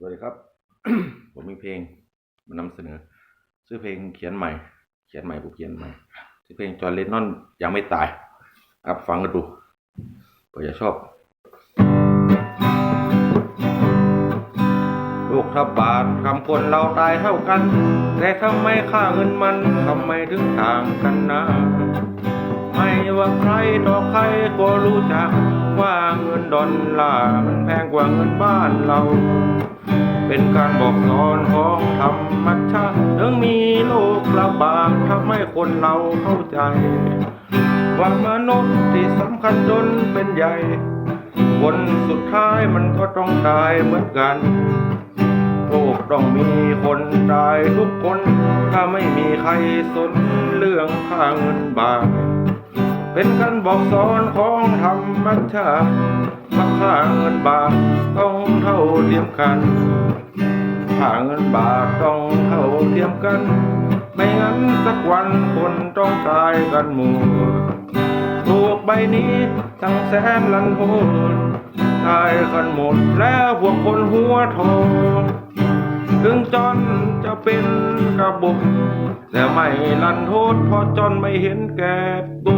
สวัสดีครับ ผมมีเพลงมานำเสนอ ชื่อเพลงเขียนใหม่ เขียนใหม่ผมเขียนใหม่ชื่อเพลงจอร์เลนนอนยังไม่ตาย ครับฟังกันดูเผื่อจะชอบลูกทับบาทคำคนเราตายเท่ากัน แต่ทำไมค่าเงินมันทำไมถึงต่างกันนะไม่ว่าใครต่อใครก็รู้จักว่าเงินดอลลาร์มันแพงกว่าเงินบ้านเรา เป็นการบอกสอนของธรรมชาติถึงมีโลกระบาดทำให้คนเราเข้าใจว่ามนุษย์ที่สำคัญจนเป็นใหญ่คนสุดท้ายมันก็ต้องตายเหมือนกันโลกต้องมีคนตายทุกคน ถ้าไม่มีใครสนเรื่องค่าเงินบาทเป็นการบอกสอนของธรรมชาติว่าค่าเงินบาทต้องเท่าเทียมกัน ค่าเงินบาทต้องเท่าเทียมกัน ไม่งั้นสักวันคนต้องตายกันหมดโลกใบนี้ทั้งแสนลันโทษตายกันหมดแล้วพวกคนหัวทองถึงจนจะเป็นกระบอกแต่ไม่ลันโทษเพราะจนไม่เห็นแก่ตัว